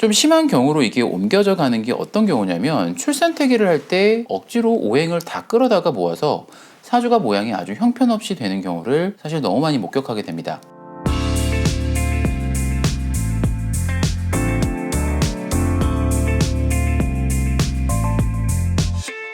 좀 심한 경우로 이게 옮겨져 가는 게 어떤 경우냐면 출산태기를 할 때 억지로 오행을 다 끌어다가 모아서 사주가 모양이 아주 형편없이 되는 경우를 사실 너무 많이 목격하게 됩니다.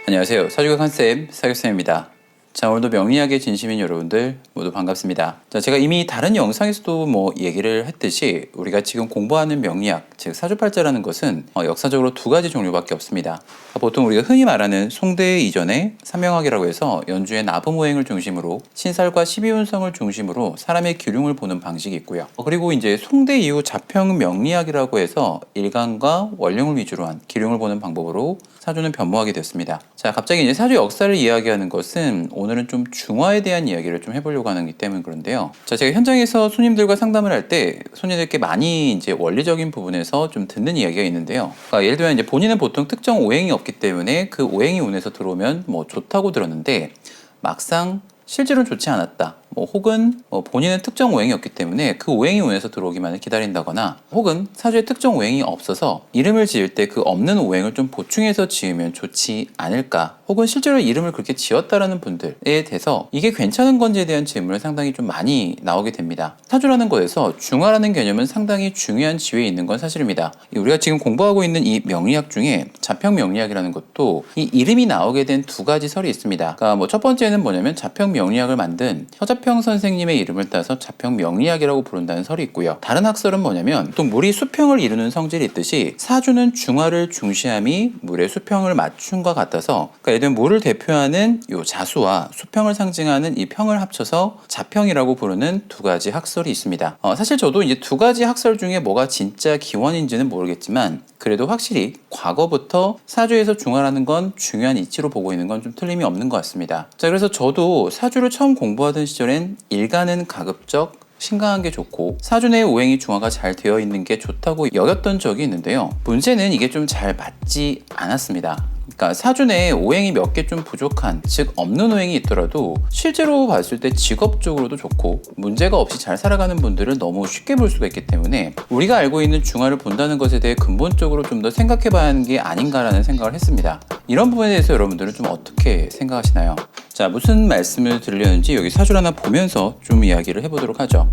안녕하세요. 사주가 컨셉 사격쌤입니다. 자, 오늘도 명리학의 진심인 여러분들 모두 반갑습니다. 자, 제가 이미 다른 영상에서도 뭐 얘기를 했듯이 우리가 지금 공부하는 명리학, 즉 사주팔자라는 것은 어, 역사적으로 두 가지 종류밖에 없습니다. 보통 우리가 흔히 말하는 송대 이전에 삼명학이라고 해서 연주의 나부모행을 중심으로 신살과 12운성을 중심으로 사람의 기륭을 보는 방식이 있고요. 어, 그리고 이제 송대 이후 자평 명리학이라고 해서 일간과 원령을 위주로 한 기륭을 보는 방법으로 사주는 변모하게 됐습니다. 자, 갑자기 이제 사주 역사를 이야기하는 것은 오늘은 좀 중화에 대한 이야기를 좀 해보려고 하는 기 때문에 그런데요. 자, 제가 현장에서 손님들과 상담을 할 때 손님들께 많이 이제 원리적인 부분에 서 좀 듣는 이야기가 있는데요. 그러니까 예를 들면 이제 본인은 보통 특정 오행이 없기 때문에 그 오행이 운에서 들어오면 뭐 좋다고 들었는데 막상 실제로는 좋지 않았다. 뭐 혹은 뭐 본인은 특정 오행이 없기 때문에 그 오행이 운에서 들어오기만을 기다린다거나 혹은 사주에 특정 오행이 없어서 이름을 지을 때 그 없는 오행을 좀 보충해서 지으면 좋지 않을까 혹은 실제로 이름을 그렇게 지었다라는 분들에 대해서 이게 괜찮은 건지에 대한 질문을 상당히 좀 많이 나오게 됩니다. 사주라는 것에서 중화라는 개념은 상당히 중요한 지위에 있는 건 사실입니다. 우리가 지금 공부하고 있는 이 명리학 중에 자평 명리학이라는 것도 이 이름이 나오게 된 두 가지 설이 있습니다. 그러니까 뭐 첫 번째는 뭐냐면 자평 명리학을 만든 서자평 선생님의 이름을 따서 자평 명리학이라고 부른다는 설이 있고요. 다른 학설은 뭐냐면 또 물이 수평을 이루는 성질이 있듯이 사주는 중화를 중시함이 물의 수평을 맞춘과 같아서 그러니까 들면 물을 대표하는 요 자수와 수평을 상징하는 이 평을 합쳐서 자평이라고 부르는 두 가지 학설이 있습니다. 어, 사실 저도 이제 두 가지 학설 중에 뭐가 진짜 기원인지는 모르겠지만 그래도 확실히 과거부터 사주에서 중화라는 건 중요한 이치로 보고 있는 건 좀 틀림이 없는 것 같습니다. 자, 그래서 저도 사주를 처음 공부하던 시절엔 일간은 가급적 신강한 게 좋고 사주 내의 오행이 중화가 잘 되어 있는 게 좋다고 여겼던 적이 있는데요. 문제는 이게 좀 잘 맞지 않았습니다. 그러니까 사주 내에 오행이 몇 개 좀 부족한, 즉 없는 오행이 있더라도 실제로 봤을 때 직업적으로도 좋고 문제가 없이 잘 살아가는 분들을 너무 쉽게 볼 수가 있기 때문에 우리가 알고 있는 중화를 본다는 것에 대해 근본적으로 좀 더 생각해 봐야 하는 게 아닌가라는 생각을 했습니다. 이런 부분에 대해서 여러분들은 좀 어떻게 생각하시나요? 자, 무슨 말씀을 드리려는지 여기 사주를 하나 보면서 좀 이야기를 해보도록 하죠.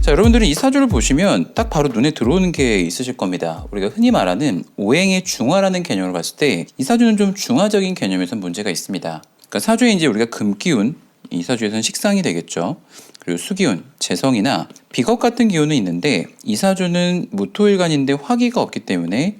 자, 여러분들은 이 사주를 보시면 딱 바로 눈에 들어오는 게 있으실 겁니다. 우리가 흔히 말하는 오행의 중화라는 개념을 봤을 때 이 사주는 좀 중화적인 개념에서 문제가 있습니다. 그러니까 사주에 이제 우리가 금기운, 이 사주에서는 식상이 되겠죠. 그리고 수기운, 재성이나 비겁 같은 기운은 있는데 이 사주는 무토일간인데 화기가 없기 때문에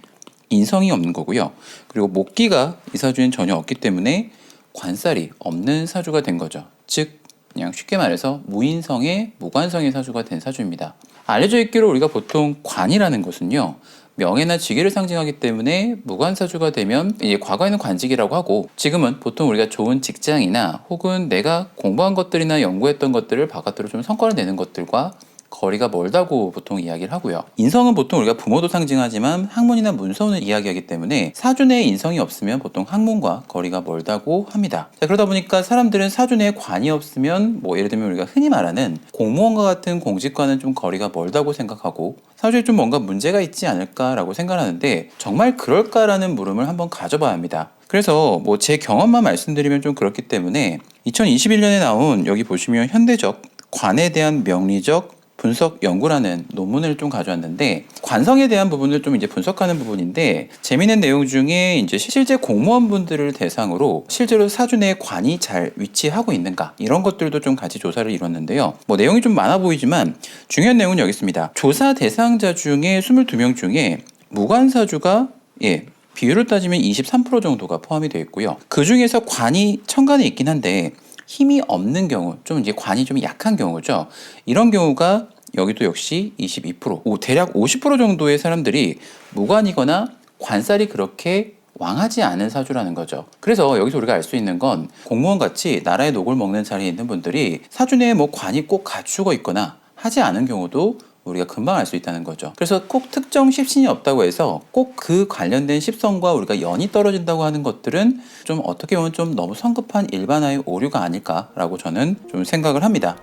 인성이 없는 거고요. 그리고 목기가 이 사주엔 전혀 없기 때문에 관살이 없는 사주가 된 거죠. 즉 그냥 쉽게 말해서 무인성의 무관성의 사주가 된 사주입니다. 알려져 있기로 우리가 보통 관이라는 것은요. 명예나 직위를 상징하기 때문에 무관사주가 되면 이제 과거에는 관직이라고 하고 지금은 보통 우리가 좋은 직장이나 혹은 내가 공부한 것들이나 연구했던 것들을 바깥으로 좀 성과를 내는 것들과 거리가 멀다고 보통 이야기를 하고요. 인성은 보통 우리가 부모도 상징하지만 학문이나 문서운을 이야기하기 때문에 내에 인성이 없으면 보통 학문과 거리가 멀다고 합니다. 자, 그러다 보니까 사람들은 사주 내에 관이 없으면 뭐 예를 들면 우리가 흔히 말하는 공무원과 같은 공직과는 좀 거리가 멀다고 생각하고 사주에 좀 뭔가 문제가 있지 않을까라고 생각하는데 정말 그럴까라는 물음을 한번 가져봐야 합니다. 그래서 뭐 제 경험만 말씀드리면 좀 그렇기 때문에 2021년에 나온 여기 보시면 현대적 관에 대한 명리적 분석 연구라는 논문을 좀 가져왔는데 관성에 대한 부분을 좀 이제 분석하는 부분인데 재미있는 내용 중에 이제 실제 공무원분들을 대상으로 실제로 사주 내에 관이 잘 위치하고 있는가 이런 것들도 좀 같이 조사를 이뤘는데요. 뭐 내용이 좀 많아 보이지만 중요한 내용은 여기 있습니다. 조사 대상자 중에 22명 중에 무관사주가 예 비율을 따지면 23% 정도가 포함이 되어 있고요. 그 중에서 관이 천간에 있긴 한데 힘이 없는 경우, 좀 이제 관이 좀 약한 경우죠. 이런 경우가 여기도 역시 22%, 오, 대략 50% 정도의 사람들이 무관이거나 관살이 그렇게 왕하지 않은 사주라는 거죠. 그래서 여기서 우리가 알 수 있는 건 공무원 같이 나라의 녹을 먹는 자리에 있는 분들이 사주 내에 뭐 관이 꼭 갖추고 있거나 하지 않은 경우도 우리가 금방 알 수 있다는 거죠. 그래서 꼭 특정 십신이 없다고 해서 꼭 그 관련된 십성과 우리가 연이 떨어진다고 하는 것들은 좀 어떻게 보면 좀 너무 성급한 일반화의 오류가 아닐까라고 저는 좀 생각을 합니다.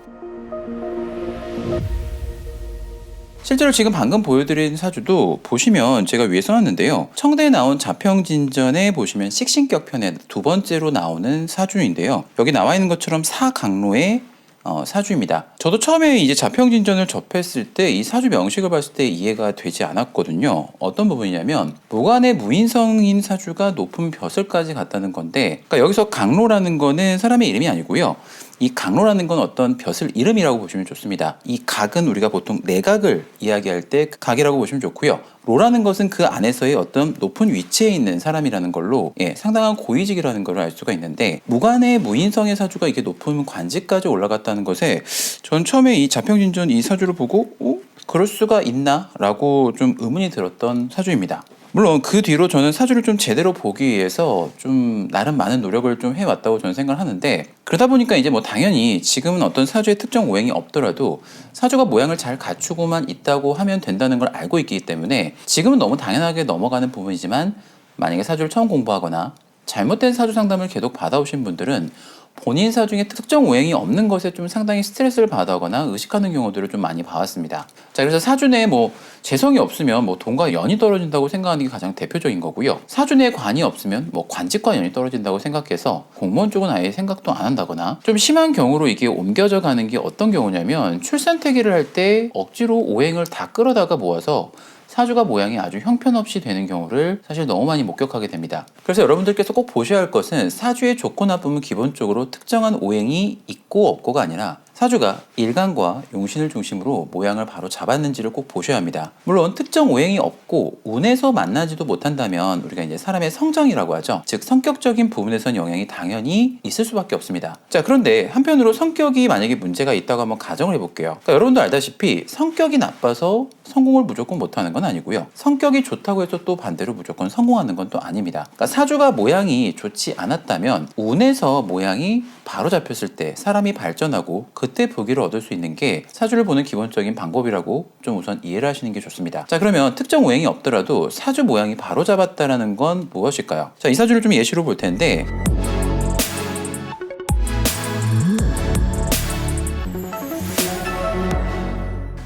실제로 지금 방금 보여드린 사주도 보시면 제가 위에 써놨는데요. 청대에 나온 자평진전에 보시면 식신격 편에 두 번째로 나오는 사주인데요. 여기 나와 있는 것처럼 사강로의 어, 사주입니다. 저도 처음에 이제 자평진전을 접했을 때 이 사주 명식을 봤을 때 이해가 되지 않았거든요. 어떤 부분이냐면 무관의 무인성인 사주가 높은 벼슬까지 갔다는 건데 그러니까 여기서 강로라는 거는 사람의 이름이 아니고요. 이 강로라는 건 어떤 벼슬 이름이라고 보시면 좋습니다. 이 각은 우리가 보통 내각을 이야기할 때 각이라고 보시면 좋고요. 로라는 것은 그 안에서의 어떤 높은 위치에 있는 사람이라는 걸로 예, 상당한 고위직이라는 걸 알 수가 있는데 무관의 무인성의 사주가 이게 높은 관직까지 올라갔다는 것에 전 처음에 이 자평진전 이 사주를 보고 어? 그럴 수가 있나라고 좀 의문이 들었던 사주입니다. 물론 그 뒤로 저는 사주를 좀 제대로 보기 위해서 좀 나름 많은 노력을 좀 해왔다고 저는 생각을 하는데 그러다 보니까 이제 뭐 당연히 지금은 어떤 사주의 특정 오행이 없더라도 사주가 모양을 잘 갖추고만 있다고 하면 된다는 걸 알고 있기 때문에 지금은 너무 당연하게 넘어가는 부분이지만 만약에 사주를 처음 공부하거나 잘못된 사주 상담을 계속 받아오신 분들은 본인 사중에 특정 오행이 없는 것에 좀 상당히 스트레스를 받아거나 의식하는 경우들을 좀 많이 봐왔습니다. 자, 그래서 사주 내에 뭐 재성이 없으면 뭐 돈과 연이 떨어진다고 생각하는 게 가장 대표적인 거고요. 사주 내에 관이 없으면 뭐 관직과 연이 떨어진다고 생각해서 공무원 쪽은 아예 생각도 안 한다거나 좀 심한 경우로 이게 옮겨져 가는 게 어떤 경우냐면 출산 태기를 할 때 억지로 오행을 다 끌어다가 모아서 사주가 모양이 아주 형편없이 되는 경우를 사실 너무 많이 목격하게 됩니다. 그래서 여러분들께서 꼭 보셔야 할 것은 사주의 좋고 나쁨은 기본적으로 특정한 오행이 있고 없고가 아니라 사주가 일간과 용신을 중심으로 모양을 바로 잡았는지를 꼭 보셔야 합니다. 물론 특정 오행이 없고 운에서 만나지도 못한다면 우리가 이제 사람의 성정이라고 하죠. 즉 성격적인 부분에선 영향이 당연히 있을 수밖에 없습니다. 자 그런데 한편으로 성격이 만약에 문제가 있다고 한번 가정을 해볼게요. 그러니까 여러분도 알다시피 성격이 나빠서 성공을 무조건 못하는 건 아니고요. 성격이 좋다고 해서 또 반대로 무조건 성공하는 건 또 아닙니다. 그러니까 사주가 모양이 좋지 않았다면 운에서 모양이 바로 잡혔을 때 사람이 발전하고 그때 부기를 얻을 수 있는 게 사주를 보는 기본적인 방법이라고 좀 우선 이해를 하시는 게 좋습니다. 자 그러면 특정 오행이 없더라도 사주 모양이 바로 잡았다라는 건 무엇일까요? 자 이 사주를 좀 예시로 볼 텐데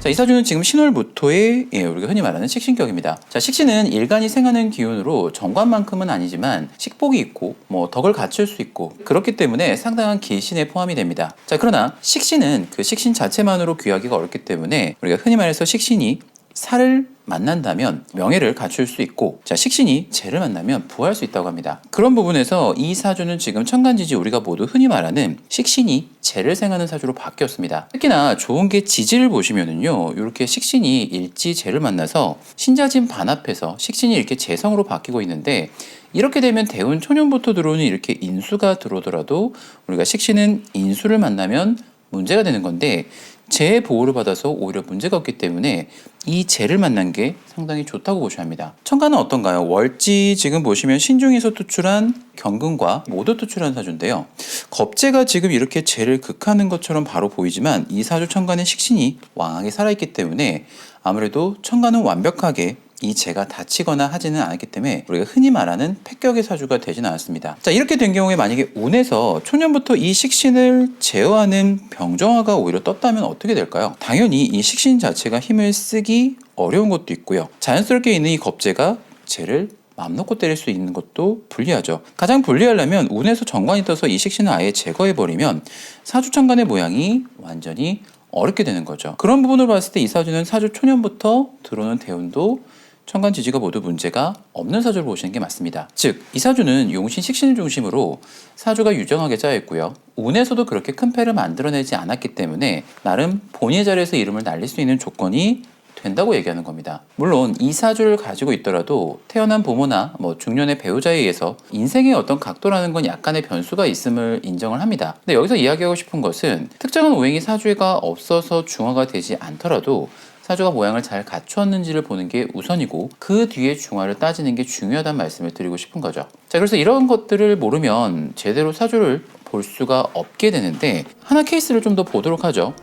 자, 이 사주는 지금 신월무토의 예, 우리가 흔히 말하는 식신격입니다. 자, 식신은 일간이 생하는 기운으로 정관만큼은 아니지만 식복이 있고 뭐 덕을 갖출 수 있고 그렇기 때문에 상당한 기신에 포함이 됩니다. 자, 그러나 식신은 그 식신 자체만으로 귀하기가 어렵기 때문에 우리가 흔히 말해서 식신이 살을 만난다면 명예를 갖출 수 있고 자 식신이 재를 만나면 부할 수 있다고 합니다. 그런 부분에서 이 사주는 지금 천간지지 우리가 모두 흔히 말하는 식신이 재를 생하는 사주로 바뀌었습니다. 특히나 좋은 게 지지를 보시면은요 이렇게 식신이 일지 재를 만나서 신자진 반합해서 식신이 이렇게 재성으로 바뀌고 있는데 이렇게 되면 대운 초년부터 들어오는 이렇게 인수가 들어오더라도 우리가 식신은 인수를 만나면 문제가 되는 건데 재 보호를 받아서 오히려 문제가 없기 때문에 이 재를 만난 게 상당히 좋다고 보셔야 합니다. 천간은 어떤가요? 월지 지금 보시면 신중에서 투출한 경금과 모두 투출한 사주인데요. 겁재가 지금 이렇게 재를 극하는 것처럼 바로 보이지만 이 사주 천간의 식신이 왕하게 살아있기 때문에 아무래도 천간은 완벽하게 이 재가 다치거나 하지는 않았기 때문에 우리가 흔히 말하는 패격의 사주가 되지는 않았습니다. 자 이렇게 된 경우에 만약에 운에서 초년부터 이 식신을 제어하는 병정화가 오히려 떴다면 어떻게 될까요? 당연히 이 식신 자체가 힘을 쓰기 어려운 것도 있고요. 자연스럽게 있는 이 겁재가 재를 맘 놓고 때릴 수 있는 것도 불리하죠. 가장 불리하려면 운에서 정관이 떠서 이 식신을 아예 제거해버리면 사주천간의 모양이 완전히 어렵게 되는 거죠. 그런 부분을 봤을 때 이 사주는 사주 초년부터 들어오는 대운도 천간 지지가 모두 문제가 없는 사주를 보시는 게 맞습니다. 즉, 이 사주는 용신 식신을 중심으로 사주가 유정하게 짜여 있고요. 운에서도 그렇게 큰 패를 만들어내지 않았기 때문에 나름 본인의 자리에서 이름을 날릴 수 있는 조건이 된다고 얘기하는 겁니다. 물론 이 사주를 가지고 있더라도 태어난 부모나 뭐 중년의 배우자에 의해서 인생의 어떤 각도라는 건 약간의 변수가 있음을 인정을 합니다. 근데 여기서 이야기하고 싶은 것은 특정한 오행이 사주가 없어서 중화가 되지 않더라도 사주가 모양을 잘 갖추었는지를 보는 게 우선이고 그 뒤에 중화를 따지는 게 중요하다는 말씀을 드리고 싶은 거죠. 자, 그래서 이런 것들을 모르면 제대로 사주를 볼 수가 없게 되는데 하나 케이스를 좀 더 보도록 하죠.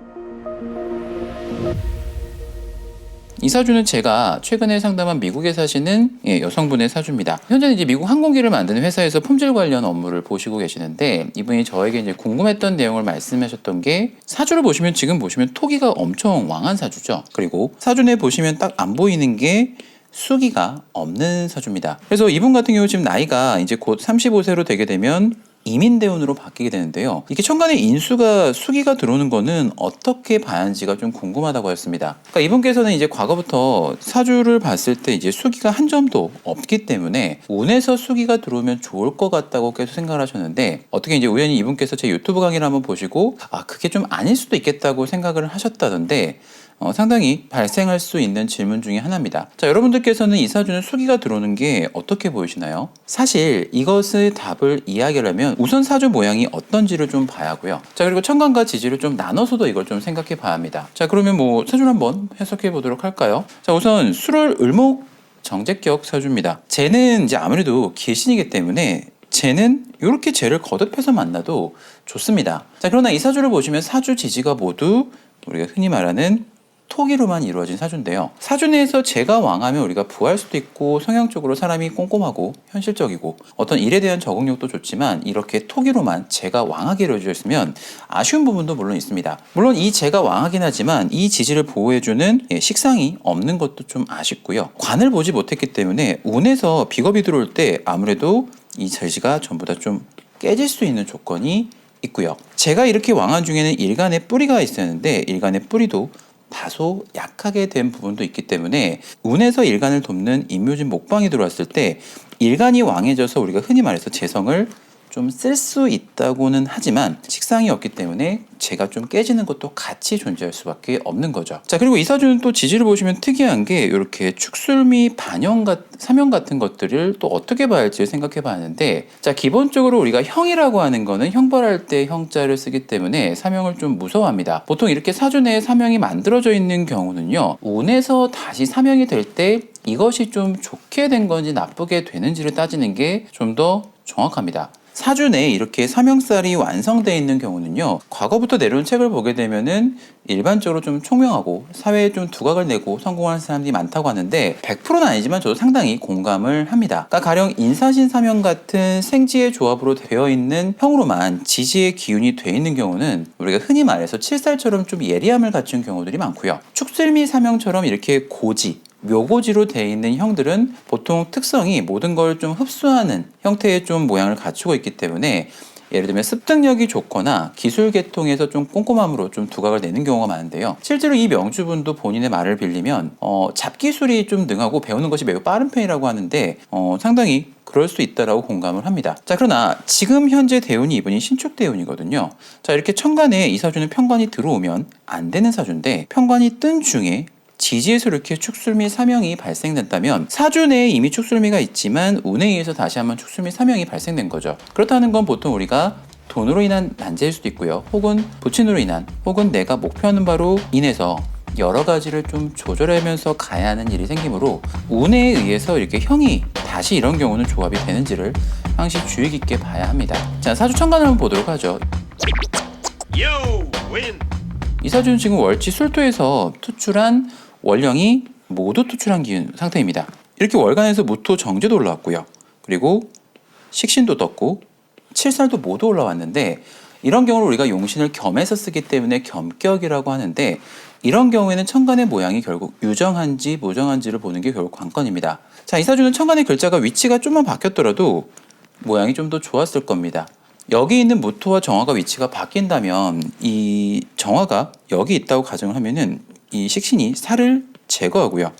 이 사주는 제가 최근에 상담한 미국에 사시는 예, 여성분의 사주입니다. 현재는 이제 미국 항공기를 만드는 회사에서 품질 관련 업무를 보시고 계시는데 이분이 저에게 이제 궁금했던 내용을 말씀하셨던 게 사주를 보시면 지금 보시면 토기가 엄청 왕한 사주죠. 그리고 사주 내 보시면 딱 안 보이는 게 수기가 없는 사주입니다. 그래서 이분 같은 경우 지금 나이가 이제 곧 35세로 되게 되면 이민 대운으로 바뀌게 되는데요. 이게 천간에 인수가 수기가 들어오는 거는 어떻게 봐야 하는지가 좀 궁금하다고 했습니다. 그러니까 이분께서는 이제 과거부터 사주를 봤을 때 이제 수기가 한 점도 없기 때문에 운에서 수기가 들어오면 좋을 것 같다고 계속 생각을 하셨는데 어떻게 이제 우연히 이분께서 제 유튜브 강의를 한번 보시고 아 그게 좀 아닐 수도 있겠다고 생각을 하셨다던데 어, 상당히 발생할 수 있는 질문 중에 하나입니다. 자, 여러분들께서는 이 사주는 수기가 들어오는 게 어떻게 보이시나요? 사실 이것의 답을 이야기하려면 우선 사주 모양이 어떤지를 좀 봐야 하고요. 자, 그리고 천간과 지지를 좀 나눠서도 이걸 좀 생각해 봐야 합니다. 자, 그러면 뭐 사주를 한번 해석해 보도록 할까요? 자, 우선 수월 을목 정제격 사주입니다. 쟤는 이제 아무래도 계신이기 때문에 쟤는 이렇게 쟤를 거듭해서 만나도 좋습니다. 자, 그러나 이 사주를 보시면 사주 지지가 모두 우리가 흔히 말하는 토기로만 이루어진 사주인데요. 사주 내에서 제가 왕하면 우리가 부할 수도 있고 성향적으로 사람이 꼼꼼하고 현실적이고 어떤 일에 대한 적응력도 좋지만 이렇게 토기로만 제가 왕하게 이루어져 있으면 아쉬운 부분도 물론 있습니다. 물론 이 제가 왕하긴 하지만 이 지지를 보호해주는 예, 식상이 없는 것도 좀 아쉽고요. 관을 보지 못했기 때문에 운에서 비겁이 들어올 때 아무래도 이 절지가 전부 다 좀 깨질 수 있는 조건이 있고요. 제가 이렇게 왕한 중에는 일간의 뿌리가 있었는데 일간의 뿌리도 다소 약하게 된 부분도 있기 때문에 운에서 일간을 돕는 임묘진 목방이 들어왔을 때 일간이 왕해져서 우리가 흔히 말해서 재성을 좀 쓸 수 있다고는 하지만 식상이 없기 때문에 제가 좀 깨지는 것도 같이 존재할 수밖에 없는 거죠. 자 그리고 이 사주는 또 지지를 보시면 특이한 게 이렇게 축술미 반영 같 사명 같은 것들을 또 어떻게 봐야 할지 생각해 봤는데 자 기본적으로 우리가 형이라고 하는 거는 형벌할 때 형자를 쓰기 때문에 사명을 좀 무서워합니다. 보통 이렇게 사주 내에 사명이 만들어져 있는 경우는요 운에서 다시 사명이 될 때 이것이 좀 좋게 된 건지 나쁘게 되는지를 따지는 게 좀 더 정확합니다. 사주 내에 이렇게 사명살이 완성되어 있는 경우는요, 과거부터 내려온 책을 보게 되면은 일반적으로 좀 총명하고 사회에 좀 두각을 내고 성공하는 사람들이 많다고 하는데 100%는 아니지만 저도 상당히 공감을 합니다. 그러니까 가령 인사신 사명 같은 생지의 조합으로 되어 있는 형으로만 지지의 기운이 돼 있는 경우는 우리가 흔히 말해서 칠살처럼 좀 예리함을 갖춘 경우들이 많고요. 축슬미 사명처럼 이렇게 고지, 묘고지로 되어 있는 형들은 보통 특성이 모든 걸 좀 흡수하는 형태의 좀 모양을 갖추고 있기 때문에 예를 들면 습득력이 좋거나 기술 계통에서 좀 꼼꼼함으로 좀 두각을 내는 경우가 많은데요. 실제로 이 명주분도 본인의 말을 빌리면 어, 잡기술이 좀 능하고 배우는 것이 매우 빠른 편이라고 하는데 어, 상당히 그럴 수 있다라고 공감을 합니다. 자, 그러나 지금 현재 대운이 이분이 신축 대운이거든요. 자, 이렇게 천간에 이 사주는 편관이 들어오면 안 되는 사주인데 편관이 뜬 중에 지지에서 이렇게 축술미 사명이 발생된다면 사주 내에 이미 축술미가 있지만 운에 의해서 다시 한번 축술미 사명이 발생된 거죠. 그렇다는 건 보통 우리가 돈으로 인한 난제일 수도 있고요. 혹은 부친으로 인한 혹은 내가 목표하는 바로 인해서 여러 가지를 좀 조절하면서 가야 하는 일이 생기므로 운에 의해서 이렇게 형이 다시 이런 경우는 조합이 되는지를 항시 주의 깊게 봐야 합니다. 자, 사주 천간을 한번 보도록 하죠. 이 사주는 지금 월지 술토에서 투출한 월령이 모두 투출한 기운 상태입니다. 이렇게 월간에서 무토 정제도 올라왔고요. 그리고 식신도 떴고 칠살도 모두 올라왔는데 이런 경우를 우리가 용신을 겸해서 쓰기 때문에 겸격이라고 하는데 이런 경우에는 천간의 모양이 결국 유정한지 무정한지를 보는 게 결국 관건입니다. 자, 이 사주는 천간의 글자가 위치가 좀만 바뀌었더라도 모양이 좀 더 좋았을 겁니다. 여기 있는 무토와 정화가 위치가 바뀐다면 이 정화가 여기 있다고 가정을 하면은 이 식신이 살을 제거하고요.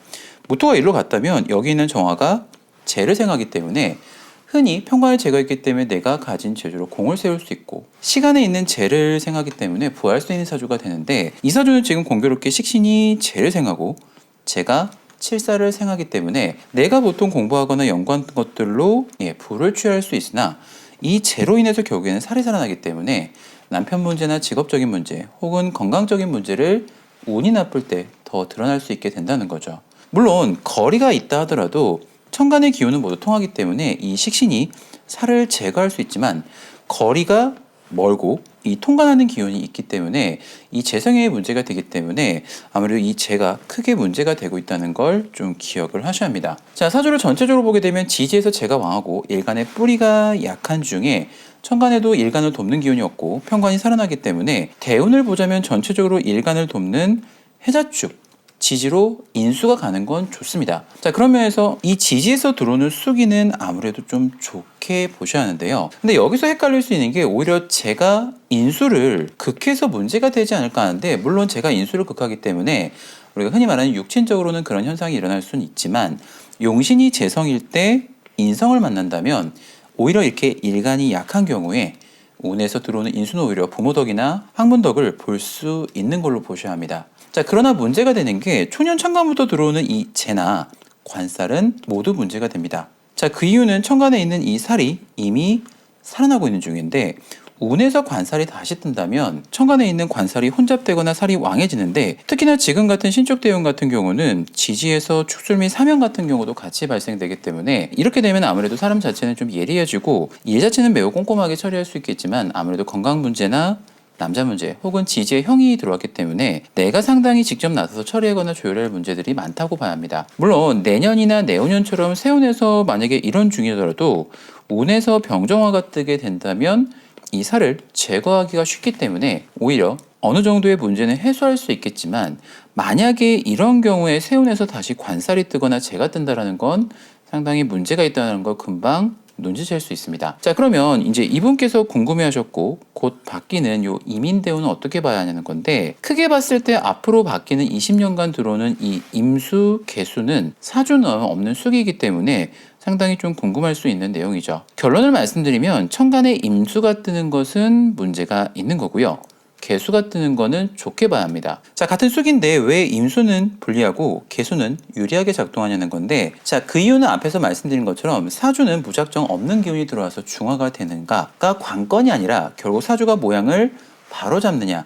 무토가 일로 갔다면 여기 있는 정화가 재를 생하기 때문에 흔히 평관을 제거했기 때문에 내가 가진 재주로 공을 세울 수 있고 시간에 있는 재를 생하기 때문에 부할 수 있는 사주가 되는데 이 사주는 지금 공교롭게 식신이 재를 생하고 제가 칠사를 생하기 때문에 내가 보통 공부하거나 연구한 것들로 예, 부를 취할 수 있으나 이 재로 인해서 결국에는 살이 살아나기 때문에 남편 문제나 직업적인 문제 혹은 건강적인 문제를 운이 나쁠 때 더 드러날 수 있게 된다는 거죠. 물론 거리가 있다 하더라도 천간의 기운은 모두 통하기 때문에 이 식신이 살을 제거할 수 있지만 거리가 멀고 이 통관하는 기운이 있기 때문에 이 재성에 문제가 되기 때문에 아무래도 이 재가 크게 문제가 되고 있다는 걸 좀 기억을 하셔야 합니다. 자, 사주를 전체적으로 보게 되면 지지에서 재가 왕하고 일간의 뿌리가 약한 중에 천간에도 일간을 돕는 기운이 없고 편관이 살아나기 때문에 대운을 보자면 전체적으로 일간을 돕는 해자축 지지로 인수가 가는 건 좋습니다. 자, 그런 면에서 이 지지에서 들어오는 수기는 아무래도 좀 좋게 보셔야 하는데요. 근데 여기서 헷갈릴 수 있는 게 오히려 제가 인수를 극해서 문제가 되지 않을까 하는데, 물론 제가 인수를 극하기 때문에 우리가 흔히 말하는 육친적으로는 그런 현상이 일어날 수는 있지만, 용신이 재성일 때 인성을 만난다면 오히려 이렇게 일간이 약한 경우에 운에서 들어오는 인수는 오히려 부모 덕이나 학문 덕을 볼 수 있는 걸로 보셔야 합니다. 자, 그러나 문제가 되는 게 초년 천간부터 들어오는 이 재나 관살은 모두 문제가 됩니다. 자, 그 이유는 천간에 있는 이 살이 이미 살아나고 있는 중인데 운에서 관살이 다시 뜬다면 천간에 있는 관살이 혼잡되거나 살이 왕해지는데 특히나 지금 같은 신축 대운 같은 경우는 지지에서 축술 및 사명 같은 경우도 같이 발생되기 때문에 이렇게 되면 아무래도 사람 자체는 좀 예리해지고 일 자체는 매우 꼼꼼하게 처리할 수 있겠지만 아무래도 건강 문제나 남자 문제 혹은 지지의 형이 들어왔기 때문에 내가 상당히 직접 나서서 처리하거나 조율할 문제들이 많다고 봐야 합니다. 물론 내년이나 내후년처럼 세운에서 만약에 이런 중이더라도 운에서 병정화가 뜨게 된다면 이 살을 제거하기가 쉽기 때문에 오히려 어느 정도의 문제는 해소할 수 있겠지만 만약에 이런 경우에 세운에서 다시 관살이 뜨거나 재가 뜬다라는 건 상당히 문제가 있다는 걸 금방 눈치챌 수 있습니다. 자, 그러면 이제 이분께서 궁금해 하셨고, 곧 바뀌는 요 이민 대우는 어떻게 봐야 하냐는 건데, 크게 봤을 때 앞으로 바뀌는 20년간 들어오는 이 임수 개수는 사주는 없는 수기이기 때문에 상당히 좀 궁금할 수 있는 내용이죠. 결론을 말씀드리면, 천간에 임수가 뜨는 것은 문제가 있는 거고요. 개수가 뜨는 거는 좋게 봐야 합니다. 자, 같은 수기인데 왜 임수는 불리하고 개수는 유리하게 작동하냐는 건데, 자, 그 이유는 앞에서 말씀드린 것처럼 사주는 무작정 없는 기운이 들어와서 중화가 되는가가 관건이 아니라 결국 사주가 모양을 바로 잡느냐.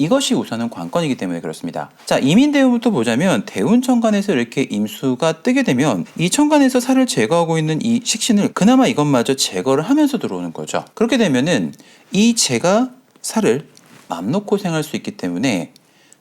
이것이 우선은 관건이기 때문에 그렇습니다. 자, 이민대운부터 보자면 대운 천간에서 이렇게 임수가 뜨게 되면 이 천간에서 살을 제거하고 있는 이 식신을 그나마 이것마저 제거를 하면서 들어오는 거죠. 그렇게 되면은 이 재가 살을 맘 놓고 생할 수 있기 때문에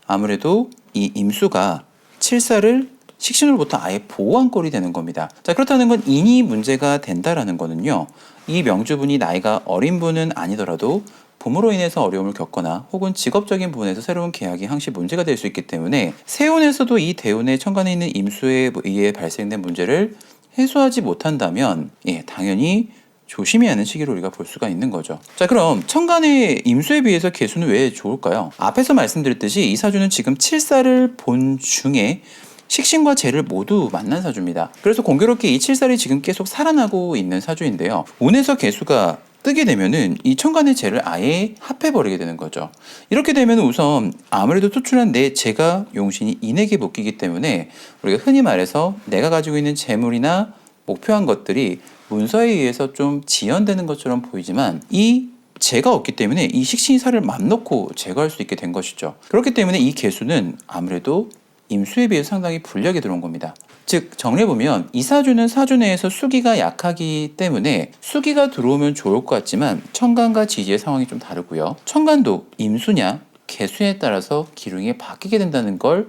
아무래도 이 임수가 칠사를 식신으로부터 아예 보호한 꼴이 되는 겁니다. 자, 그렇다는 건 인이 문제가 된다라는 거는요. 이 명주분이 나이가 어린 분은 아니더라도 부모로 인해서 어려움을 겪거나 혹은 직업적인 부분에서 새로운 계약이 항시 문제가 될 수 있기 때문에 세운에서도 이 대운의 천간에 있는 임수에 의해 발생된 문제를 해소하지 못한다면 예, 당연히 조심해야 하는 시기로 우리가 볼 수가 있는 거죠. 자, 그럼 천간의 임수에 비해서 개수는 왜 좋을까요? 앞에서 말씀드렸듯이 이 사주는 지금 칠사를 본 중에 식신과 재를 모두 만난 사주입니다. 그래서 공교롭게 이 칠살이 지금 계속 살아나고 있는 사주인데요. 운에서 개수가 뜨게 되면은 이 천간의 재를 아예 합해버리게 되는 거죠. 이렇게 되면 우선 아무래도 투출한 내 재가 용신이 인에게 묶이기 때문에 우리가 흔히 말해서 내가 가지고 있는 재물이나 목표한 것들이 문서에 의해서 좀 지연되는 것처럼 보이지만 이 재가 없기 때문에 이 식신사를 맘 놓고 제거할 수 있게 된 것이죠. 그렇기 때문에 이 개수는 아무래도 임수에 비해 상당히 불리하게 들어온 겁니다. 즉 정리해보면 이 사주는 사주 내에서 수기가 약하기 때문에 수기가 들어오면 좋을 것 같지만 천간과 지지의 상황이 좀 다르고요. 천간도 임수냐 개수에 따라서 기름이 바뀌게 된다는 걸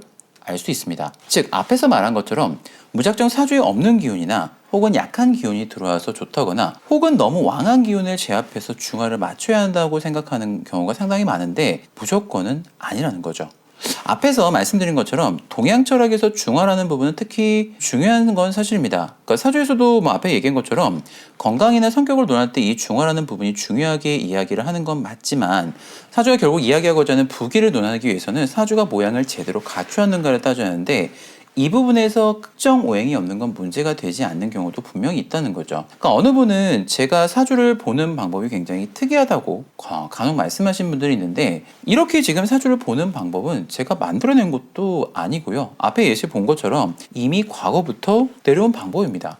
알 수 있습니다. 즉 앞에서 말한 것처럼 무작정 사주에 없는 기운이나 혹은 약한 기운이 들어와서 좋다거나 혹은 너무 왕한 기운을 제압해서 중화를 맞춰야 한다고 생각하는 경우가 상당히 많은데 무조건은 아니라는 거죠. 앞에서 말씀드린 것처럼 동양 철학에서 중화라는 부분은 특히 중요한 건 사실입니다. 그러니까 사주에서도 뭐 앞에 얘기한 것처럼 건강이나 성격을 논할 때 이 중화라는 부분이 중요하게 이야기를 하는 건 맞지만 사주가 결국 이야기하고자 하는 부기를 논하기 위해서는 사주가 모양을 제대로 갖추었는가를 따져야 하는데 이 부분에서 특정 오행이 없는 건 문제가 되지 않는 경우도 분명히 있다는 거죠. 그러니까 어느 분은 제가 사주를 보는 방법이 굉장히 특이하다고 가- 간혹 말씀하신 분들이 있는데 이렇게 지금 사주를 보는 방법은 제가 만들어낸 것도 아니고요. 앞에 예시 본 것처럼 이미 과거부터 내려온 방법입니다.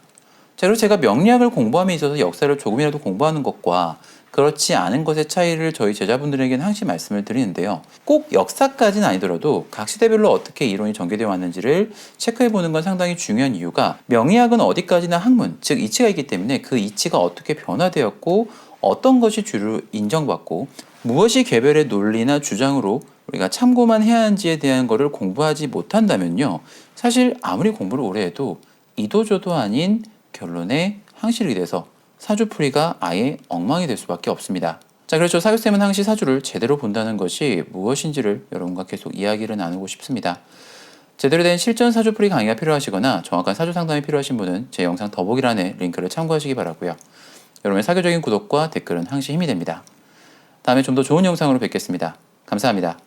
자, 그리고 제가 명리학을 공부함에 있어서 역사를 조금이라도 공부하는 것과 그렇지 않은 것의 차이를 저희 제자분들에게는 항시 말씀을 드리는데요. 꼭 역사까지는 아니더라도 각 시대별로 어떻게 이론이 전개되어 왔는지를 체크해 보는 건 상당히 중요한 이유가 명리학은 어디까지나 학문, 즉 이치가 있기 때문에 그 이치가 어떻게 변화되었고 어떤 것이 주로 인정받고 무엇이 개별의 논리나 주장으로 우리가 참고만 해야 하는지에 대한 거를 공부하지 못한다면요. 사실 아무리 공부를 오래 해도 이도저도 아닌 결론에 항실이 돼서 사주풀이가 아예 엉망이 될 수밖에 없습니다. 자, 그렇죠. 사교쌤은 항시 사주를 제대로 본다는 것이 무엇인지를 여러분과 계속 이야기를 나누고 싶습니다. 제대로 된 실전 사주풀이 강의가 필요하시거나 정확한 사주 상담이 필요하신 분은 제 영상 더보기란에 링크를 참고하시기 바라고요. 여러분의 사교적인 구독과 댓글은 항시 힘이 됩니다. 다음에 좀 더 좋은 영상으로 뵙겠습니다. 감사합니다.